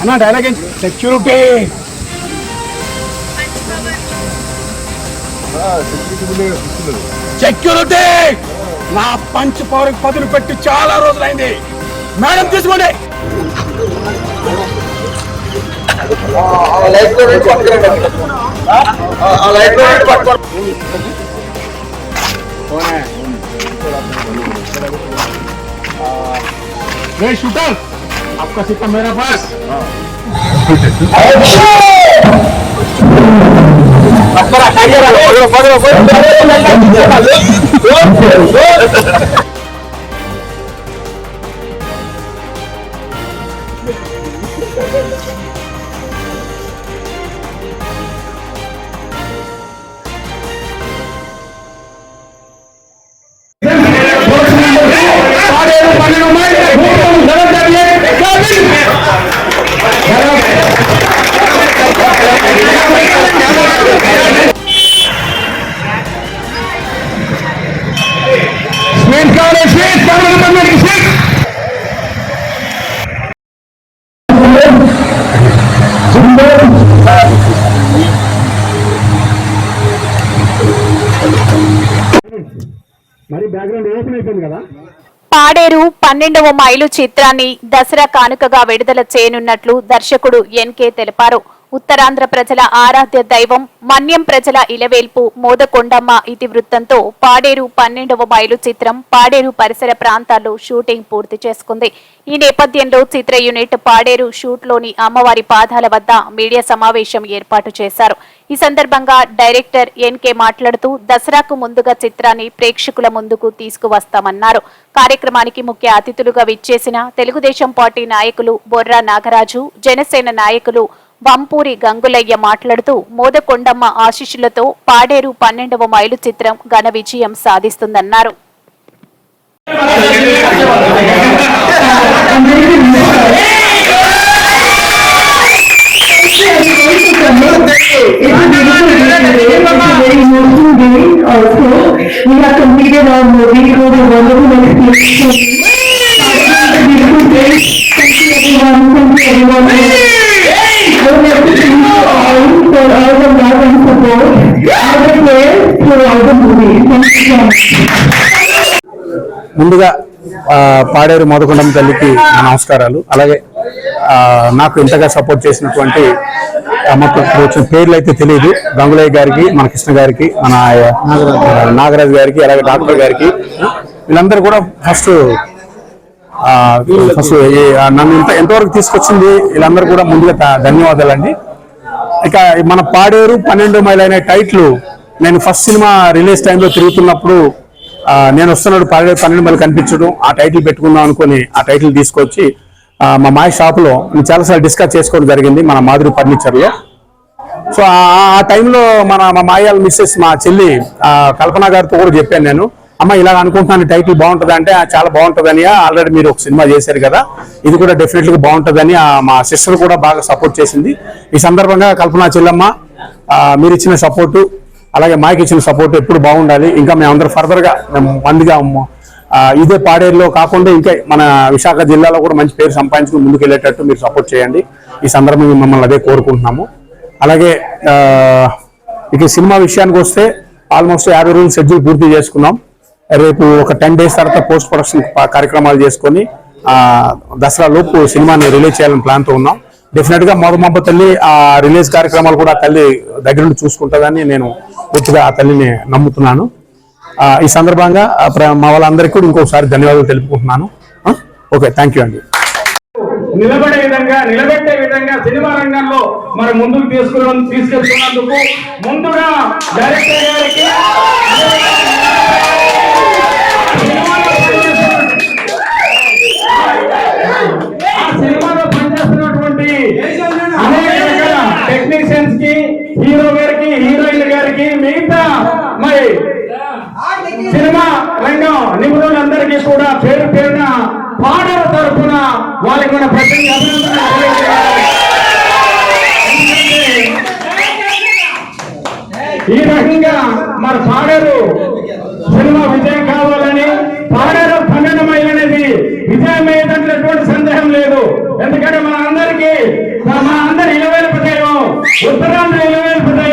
అన్న dialogue security security నా punch power పదులు పెట్టి చాలా రోజులైంది మేడం తీసుకోండి ये शूटर आपका सिक्का मेरा पास। पकड़ो पकड़ो पकड़ो పాడేరు పన్నెండవ మైలు చిత్రాన్ని దసరా కానుకగా విడుదల చేయనున్నట్లు దర్శకుడు ఎన్కే తెలిపారు. ఉత్తరాంధ్ర ప్రజల ఆరాధ్య దైవం మన్యం ప్రజల ఇలవేల్పు మోదకొండమ్మ ఇతివృత్తంతో పాడేరు పన్నెండవ మైలు చిత్రం పాడేరు పరిసర ప్రాంతాల్లో షూటింగ్ పూర్తి చేసుకుంది. ఈ నేపథ్యంలో చిత్ర యూనిట్ పాడేరు షూట్లోని అమ్మవారి పాదాల వద్ద మీడియా సమావేశం ఏర్పాటు చేశారు. ఈ సందర్భంగా డైరెక్టర్ ఎన్కే మాట్లాడుతూ దసరాకు ముందుగా చిత్రాన్ని ప్రేక్షకుల ముందుకు తీసుకువస్తామన్నారు. కార్యక్రమానికి ముఖ్య అతిథులుగా విచ్చేసిన తెలుగుదేశం పార్టీ నాయకులు బొర్రా నాగరాజు జనసేన నాయకులు వంపూరి గంగులయ్య మాట్లాడుతూ మోదకొండమ్మ ఆశీస్సులతో పాడేరు పన్నెండవ మైలు చిత్రం ఘన విజయం సాధిస్తుందన్నారు. ముందుగా పాడేరు మోదకొండం తల్లికి నమస్కారాలు. అలాగే నాకు ఇంతగా సపోర్ట్ చేసినటువంటి ఆ, మాకు వచ్చిన పేర్లు అయితే తెలియదు గంగులయ్య గారికి మన కృష్ణ గారికి మన నాగరాజు గారికి అలాగే డాక్టర్ గారికి. వీళ్ళందరూ కూడా ఫస్ట్ ఫస్ట్ నన్ను ఇంత ఎంతవరకు తీసుకొచ్చింది? వీళ్ళందరూ కూడా ముందుగా ధన్యవాదాలండి ఇక మన పాడేరు పన్నెండు మైల్ అనే టైట్లు నేను ఫస్ట్ సినిమా రిలీజ్ టైంలో తిరుగుతున్నప్పుడు నేను వస్తున్నాడు పాడేరు పన్నెండు మైల్ కనిపించడం ఆ టైటిల్ పెట్టుకుందాం అనుకుని ఆ టైటిల్ తీసుకొచ్చి మా మాయ షాప్లో నేను చాలాసార్లు డిస్కస్ చేసుకోవడం జరిగింది మన మాధురి ఫర్నిచర్లో. సో ఆ- టైంలో మన మా మాయాల మిస్సెస్ మా చెల్లి కల్పన గారితో కూడా చెప్పాను నేను. అమ్మ ఇలా అనుకుంటున్నాను టైటిల్ బాగుంటుంది అంటే "ఆ, చాలా బాగుంటుందని ఆల్రెడీ మీరు ఒక సినిమా చేశారు కదా ఇది కూడా డెఫినెట్లీ బాగుంటుందని ఆ, మా సిస్టర్ కూడా బాగా సపోర్ట్ చేసింది. ఈ సందర్భంగా కల్పన చెల్లమ్మ మీరు ఇచ్చిన సపోర్టు అలాగే మాకు ఇచ్చిన సపోర్ట్ ఎప్పుడు బాగుండాలి. ఇంకా మేమందరం ఫర్దర్గా మేము మందిగా ఇదే పాడేరులో కాకుండా ఇంకా మన విశాఖ జిల్లాలో కూడా మంచి పేరు సంపాదించుకుని ముందుకు వెళ్ళేటట్టు మీరు సపోర్ట్ చేయండి. ఈ సందర్భంగా మిమ్మల్ని అదే కోరుకుంటున్నాము. అలాగే ఇక సినిమా విషయానికి వస్తే ఆల్మోస్ట్ యాభై రోజులు షెడ్యూల్ పూర్తి చేసుకున్నాం. రేపు ఒక టెన్ డేస్ తర్వాత పోస్ట్ ప్రొడక్షన్ కార్యక్రమాలు చేసుకొని దసరా లోపు సినిమాని రిలీజ్ చేయాలని ప్లాన్తో ఉన్నాం. డెఫినెట్గా మొదమబ్బ తల్లి ఆ రిలీజ్ కార్యక్రమాలు కూడా తల్లి దగ్గర నుండి చూసుకుంటుందని నేను పూర్తిగా ఆ తల్లిని నమ్ముతున్నాను. ఈ సందర్భంగా ప్ర- మా వాళ్ళందరికీ కూడా ఇంకొకసారి ధన్యవాదాలు తెలుపుకుంటున్నాను. ఓకే థ్యాంక్ యూ అండి నిలబడే విధంగా నిలబెట్టే విధంగా సినిమా రంగంలో మరి ముందుకు తీసుకున్న తీసుకెళ్తున్నందుకు ముందుగా డైరెక్టర్ గారికి సినిమా రంగం నిపుణులందరికీ కూడా పేరు పేరున పాటల తరఫున వాళ్ళకి మన ప్రతి ఈ రకంగా మన పాడరు సినిమా విజయం కావాలని పాడరు అనేది విజయం అయ్యేటటువంటి సందేహం లేదు. ఎందుకంటే మన అందరికీ మన అందరి ఇలవేలుపుతాయో ఉత్తరాంధ్ర ఇలవేలుపుతాయి